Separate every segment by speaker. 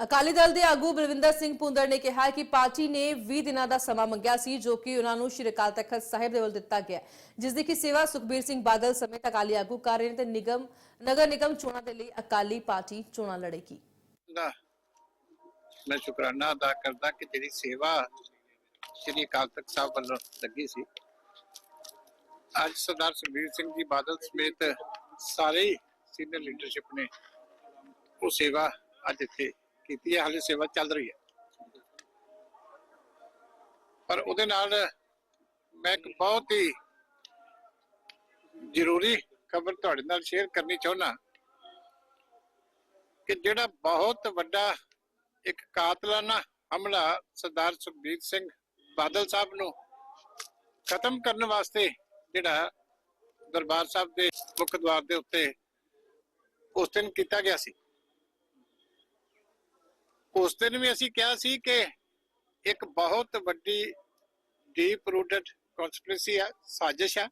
Speaker 1: ਅਕਾਲੀ ਦਲ ਦੇ ਆਗੂ ਬਲਵਿੰਦਰ ਸਿੰਘ ਪੁੰਦਰ ਨੇ ਕਿਹਾ ਕਿ ਪਾਰਟੀ ਨੇ 20 ਦਿਨਾਂ ਦਾ ਸਮਾਂ ਮੰਗਿਆ ਸੀ, ਜੋ ਕਿ ਉਹਨਾਂ ਨੂੰ ਸ਼੍ਰੀ ਅਕਾਲ ਤਖਤ ਸਾਹਿਬ ਦੇ ਵੱਲ ਦਿੱਤਾ ਗਿਆ। ਜਿਸ ਦੀ ਕਿ ਸੇਵਾ ਸੁਖਬੀਰ ਸਿੰਘ ਬਾਦਲ ਸਮੇਤ ਅਕਾਲੀ ਆਗੂ ਕਰ ਰਹੇ ਨੇ ਤੇ ਨਿਗਮ, ਨਗਰ ਨਿਗਮ ਚੋਣਾਂ ਦੇ ਲਈ ਅਕਾਲੀ ਪਾਰਟੀ ਚੋਣਾਂ ਲੜੇਗੀ।
Speaker 2: ਦਾ ਮੈਂ ਸ਼ੁਕਰਾਨਾ ਅਦਾ ਕਰਦਾ ਕਿ ਜਿਹੜੀ ਸੇਵਾ ਸ੍ਰੀ ਅਕਾਲ ਤਖਤ ਸਾਹਿਬ ਵੱਲੋਂ ਲੱਗੀ ਸੀ, ਅੱਜ ਸਰਦਾਰ ਸੁਖਬੀਰ ਸਿੰਘ ਜੀ ਬਾਦਲ ਸਮੇਤ ਸਾਰੇ ਸੀਨੀਅਰ ਲੀਡਰਸ਼ਿਪ ਨੇ ਉਹ ਸੇਵਾ ਅੱਜ ਇੱਥੇ ਕੀਤੀ ਹੈ, ਹਾਲੇ ਸੇਵਾ ਚੱਲ ਰਹੀ ਹੈ। ਪਰ ਉਹਦੇ ਨਾਲ ਮੈਂ ਇੱਕ ਬਹੁਤ ਹੀ ਜ਼ਰੂਰੀ ਖਬਰ ਤੁਹਾਡੇ ਨਾਲ ਸ਼ੇਅਰ ਕਰਨੀ ਚਾਹੁੰਦਾ ਕਿ ਜਿਹੜਾ ਬਹੁਤ ਵੱਡਾ ਇੱਕ ਕਾਤਲਾਨਾ ਹਮਲਾ ਸਰਦਾਰ ਸੁਖਬੀਰ ਸਿੰਘ ਬਾਦਲ ਸਾਹਿਬ ਨੂੰ ਖਤਮ ਕਰਨ ਵਾਸਤੇ ਜਿਹੜਾ ਦਰਬਾਰ ਸਾਹਿਬ ਦੇ ਮੁੱਖ ਦਵਾਰ ਦੇ ਉੱਤੇ ਉਸ ਦਿਨ ਕੀਤਾ ਗਿਆ ਸੀ। ਉਸ ਦਿਨ ਵੀ ਅਸੀਂ ਕਿਹਾ ਸੀ ਕਿ ਇੱਕ ਬਹੁਤ ਵੱਡੀ ਡੀਪ ਰੂਟਡ ਕਨਸਪੀਰੇਸੀ ਹੈ ਸਾਜ਼ਿਸ਼ ਹੈ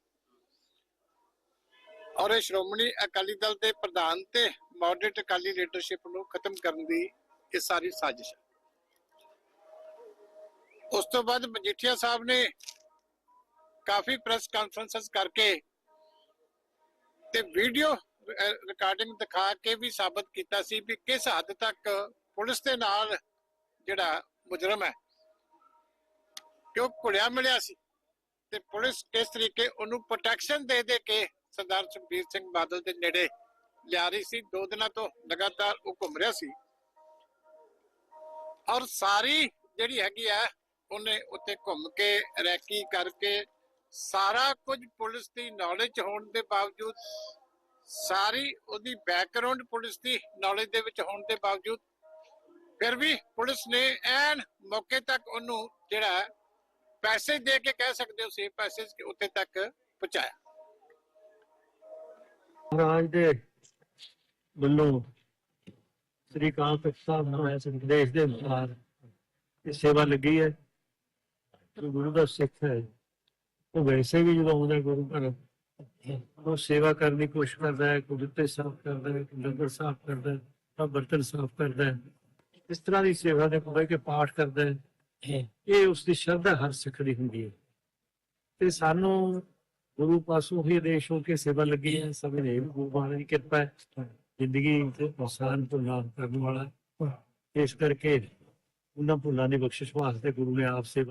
Speaker 2: ਔਰ ਇਹ ਸ਼੍ਰੋਮਣੀ ਅਕਾਲੀ ਦਲ ਦੇ ਪ੍ਰਧਾਨ ਤੇ ਮੋਡਰੇਟ ਅਕਾਲੀ ਲੀਡਰਸ਼ਿਪ ਨੂੰ ਖਤਮ ਕਰਨ ਦੀ ਇਹ ਸਾਰੀ ਸਾਜ਼ਿਸ਼ ਹੈ ਉਸ ਤੋਂ ਬਾਅਦ ਮਜੀਠੀਆ ਸਾਹਿਬ ਨੇ ਕਾਫੀ ਪ੍ਰੈਸ ਕਾਨਫਰੰਸਸ ਕਰਕੇ ਤੇ ਵੀਡੀਓ ਰਿਕਾਰਡਿੰਗ ਦਿਖਾ ਕੇ ਵੀ ਸਾਬਤ ਕੀਤਾ ਸੀ ਵੀ ਕਿਸ ਹੱਦ ਤੱਕ ਪੁਲਿਸ ਦੇ ਨਾਲ ਜਿਹੜਾ ਮੁਜਰਮ ਹੈ, ਕਿ ਉਹ ਕੁੜਿਆ ਮਿਲਿਆ ਸੀ ਤੇ ਪੁਲਿਸ ਕਿਸ ਤਰੀਕੇ ਉਹਨੂੰ ਪ੍ਰੋਟੈਕਸ਼ਨ ਦੇ ਦੇ ਕੇ ਸਰਦਾਰ ਸੁਖਬੀਰ ਸਿੰਘ ਬਾਦਲ ਦੇ ਨੇੜੇ ਲਿਆ ਰਹੀ ਸੀ, ਦੋ ਦਿਨਾਂ ਤੋਂ ਲਗਾਤਾਰ ਉਹ ਘੁੰਮ ਰਿਹਾ ਸੀ। ਔਰ ਸਾਰੀ ਜਿਹੜੀ ਹੈਗੀ ਆ ਉਹਨੇ ਉੱਤੇ ਘੁੰਮ ਕੇ, ਰੈਕੀ ਕਰਕੇ ਸਾਰਾ ਕੁਝ ਪੁਲਿਸ ਦੀ ਨੌਲੇਜ ਹੋਣ ਦੇ ਬਾਵਜੂਦ, ਸਾਰੀ ਉਹਦੀ ਬੈਕਗ੍ਰਾਉਂਡ ਪੁਲਿਸ ਦੀ ਨੌਲੇਜ ਦੇ ਵਿੱਚ ਹੋਣ ਦੇ ਬਾਵਜੂਦ ਫਿਰ ਵੀ ਪੁਲਿਸ ਨੇ ਐਨ ਮੌਕੇ ਤੱਕ ਉਹਨੂੰ ਜਿਹੜਾ ਪੈਸੇ ਦੇ ਕੇ ਕਹਿ ਸਕਦੇ ਹੋ ਸੀ, ਪੈਸੇ ਉੱਤੇ ਤੱਕ ਪਹੁੰਚਾਇਆ।
Speaker 3: ਮਹਾਰਾਜ ਦੇ ਵੱਲੋਂ ਸ੍ਰੀ ਅਕਾਲ ਸਾਹਿਬ ਨੂੰ ਇਸ ਦੇਸ਼ ਦੇ ਅਨੁਸਾਰ ਇਹ ਸੇਵਾ ਲੱਗੀ ਹੈ। ਜੋ ਗੁਰੂ ਦਾ ਸਿੱਖ ਹੈ, ਉਹ ਵੈਸੇ ਵੀ ਜਦੋਂ ਆਉਂਦਾ ਗੁਰੂ ਘਰ, ਉਹ ਸੇਵਾ ਕਰਨ ਦੀ ਕੋਸ਼ਿਸ਼ ਕਰਦਾ ਹੈ, ਕੁਦਰਤੇ ਸਾਫ਼ ਕਰਦਾ ਹੈ, ਲੰਗਰ ਸਾਫ਼ ਕਰਦਾ ਹੈ ਬਰਤਨ ਸਾਫ਼ ਕਰਦਾ ਹੈ। ਇਸ ਤਰ੍ਹਾਂ ਦੀ ਸੇਵਾ ਦੇ ਕੋਈ ਕੇ ਪਾਠ ਕਰਦਾ ਹੈ ਇਹ ਉਸ ਦੀ ਸ਼ਰਧਾ ਹਰ ਸਿੱਖ ਦੀ ਹੁੰਦੀ ਹੈ। ਤੇ ਸਾਨੂੰ ਗੁਰੂ ਪਾਸੋਂ ਹੀ ਦੇਸ਼ ਹੋ ਕੇ ਸੇਵਾ ਲੱਗੀ ਹੈ। ਸਭ ਨੇ ਗੁਰੂ ਮਹਾਰਾਜ ਦੀ ਕਿਰਪਾ ਹੈ। ਜ਼ਿੰਦਗੀ ਤੇ ਤੋਂ ਲਾਭ ਕਰਨ ਵਾਲਾ। ਇਸ ਕਰਕੇ ਉਹਨਾਂ ਭੁੱਲਾਂ ਦੀ ਬਖਸ਼ਿਸ਼ ਵਾਸਤੇ ਗੁਰੂ ਨੇ ਆਪ ਸੇਵਾ